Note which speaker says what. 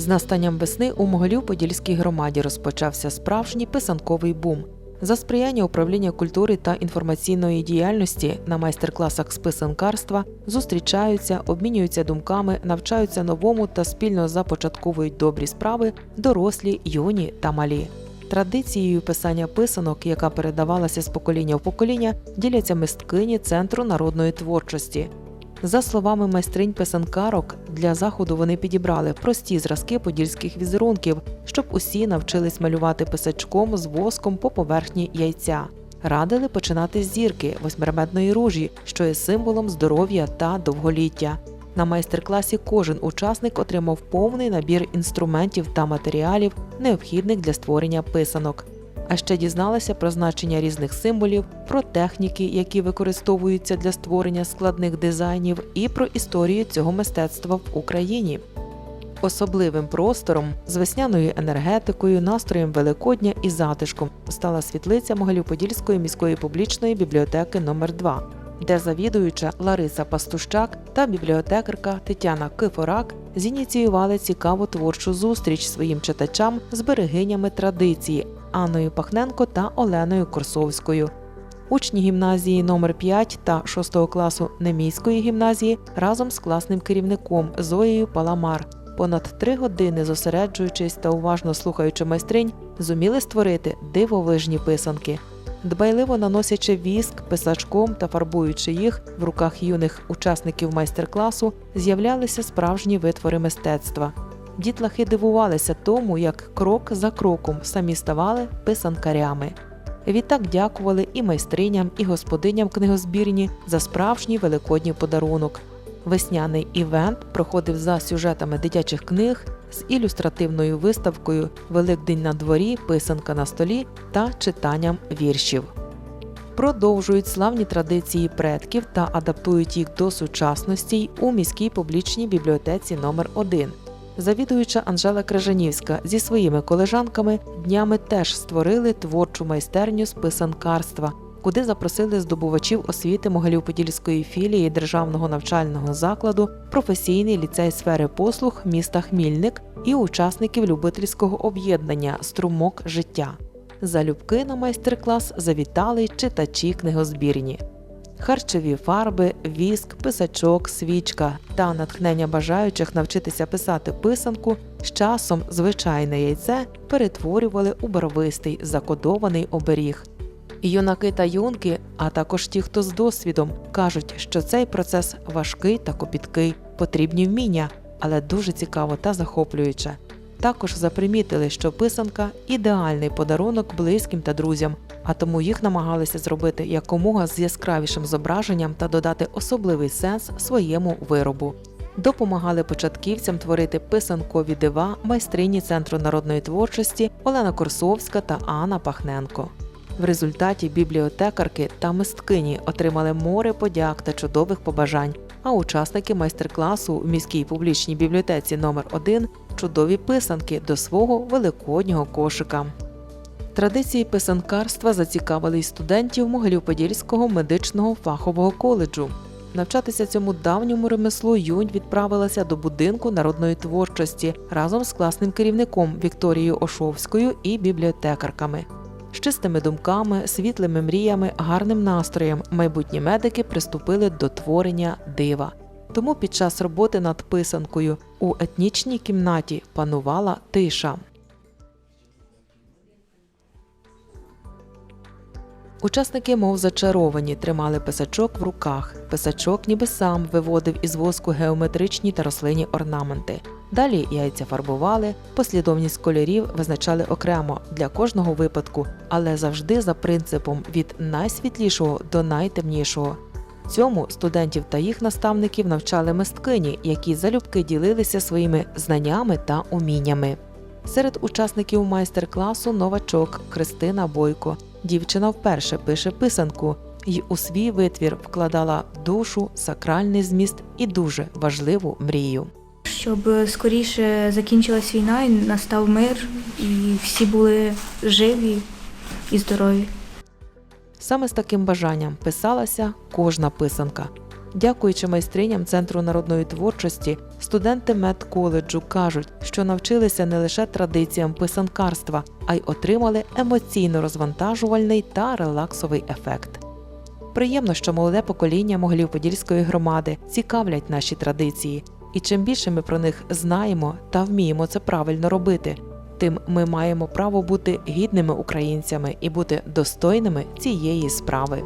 Speaker 1: З настанням весни у Могилів-Подільській громаді розпочався справжній писанковий бум. За сприяння управління культури та інформаційної діяльності на майстер-класах з писанкарства зустрічаються, обмінюються думками, навчаються новому та спільно започатковують добрі справи дорослі, юні та малі. Традицією писання писанок, яка передавалася з покоління в покоління, діляться мисткині Центру народної творчості. За словами майстринь писанкарок, для заходу вони підібрали прості зразки подільських візерунків, щоб усі навчились малювати писачком з воском по поверхні яйця. Радили починати з зірки восьмиреметної ружі, що є символом здоров'я та довголіття. На майстер-класі кожен учасник отримав повний набір інструментів та матеріалів, необхідних для створення писанок. А ще дізналася про значення різних символів, про техніки, які використовуються для створення складних дизайнів, і про історію цього мистецтва в Україні. Особливим простором з весняною енергетикою, настроєм Великодня і затишком стала світлиця Могилів-Подільської міської публічної бібліотеки номер 2 де завідуюча Лариса Пастущак та бібліотекарка Тетяна Кифорак зініціювали цікаву творчу зустріч своїм читачам з берегинями традиції Анною Пахненко та Оленою Корсовською. Учні гімназії номер 5 та 6 класу Немійської гімназії разом з класним керівником Зоєю Паламар понад три години зосереджуючись та уважно слухаючи майстринь, зуміли створити дивовижні писанки. Дбайливо наносячи віск, писачком та фарбуючи їх в руках юних учасників майстер-класу, з'являлися справжні витвори мистецтва. Дітлахи дивувалися тому, як крок за кроком самі ставали писанкарями. Відтак дякували і майстриням, і господиням книгозбірні за справжній великодній подарунок. Весняний івент проходив за сюжетами дитячих книг з ілюстративною виставкою Великдень на дворі, писанка на столі та читанням віршів. Продовжують славні традиції предків та адаптують їх до сучасності у міській публічній бібліотеці номер 1 Завідуюча Анжела Крижанівська зі своїми колежанками днями теж створили творчу майстерню з писанкарства, куди запросили здобувачів освіти Могилів-Подільської філії державного навчального закладу, професійний ліцей сфери послуг міста Хмільник і учасників любительського об'єднання Струмок життя. Залюбки на майстер-клас завітали читачі книгозбірні. Харчові фарби, віск, писачок, свічка та натхнення бажаючих навчитися писати писанку з часом звичайне яйце перетворювали у барвистий закодований оберіг. Юнаки та юнки, а також ті, хто з досвідом, кажуть, що цей процес важкий та копіткий, потрібні вміння, але дуже цікаво та захоплююче. Також запримітили, що писанка ідеальний подарунок близьким та друзям, а тому їх намагалися зробити якомога з яскравішим зображенням та додати особливий сенс своєму виробу. Допомагали початківцям творити писанкові дива майстрині Центру народної творчості Олена Корсовська та Анна Пахненко. В результаті бібліотекарки та мисткині отримали море подяк та чудових побажань. А учасники майстер-класу в міській публічній бібліотеці номер 1 чудові писанки до свого великоднього кошика. Традиції писанкарства зацікавили й студентів Могилів-Подільського медичного фахового коледжу. Навчатися цьому давньому ремеслу юнь відправилася до будинку народної творчості разом з класним керівником Вікторією Ошовською і бібліотекарками. З чистими думками, світлими мріями, гарним настроєм майбутні медики приступили до творення дива. Тому під час роботи над писанкою у етнічній кімнаті панувала тиша. Учасники, мов зачаровані, тримали писачок в руках. Писачок ніби сам виводив із воску геометричні та рослинні орнаменти. Далі яйця фарбували, послідовність кольорів визначали окремо для кожного випадку, але завжди за принципом від найсвітлішого до найтемнішого. Цьому студентів та їх наставників навчали мисткині, які залюбки ділилися своїми знаннями та уміннями. Серед учасників майстер-класу новачок Христина Бойко. Дівчина вперше пише писанку і у свій витвір вкладала душу, сакральний зміст і дуже важливу мрію.
Speaker 2: Щоб скоріше закінчилась війна і настав мир, і всі були живі і здорові.
Speaker 1: Саме з таким бажанням писалася кожна писанка. Дякуючи майстриням Центру народної творчості, Студенти медколеджу кажуть, що навчилися не лише традиціям писанкарства, а й отримали емоційно розвантажувальний та релаксовий ефект. Приємно, що молоде покоління Могилів-Подільської громади цікавлять наші традиції, і чим більше ми про них знаємо та вміємо це правильно робити, тим ми маємо право бути гідними українцями і бути достойними цієї справи.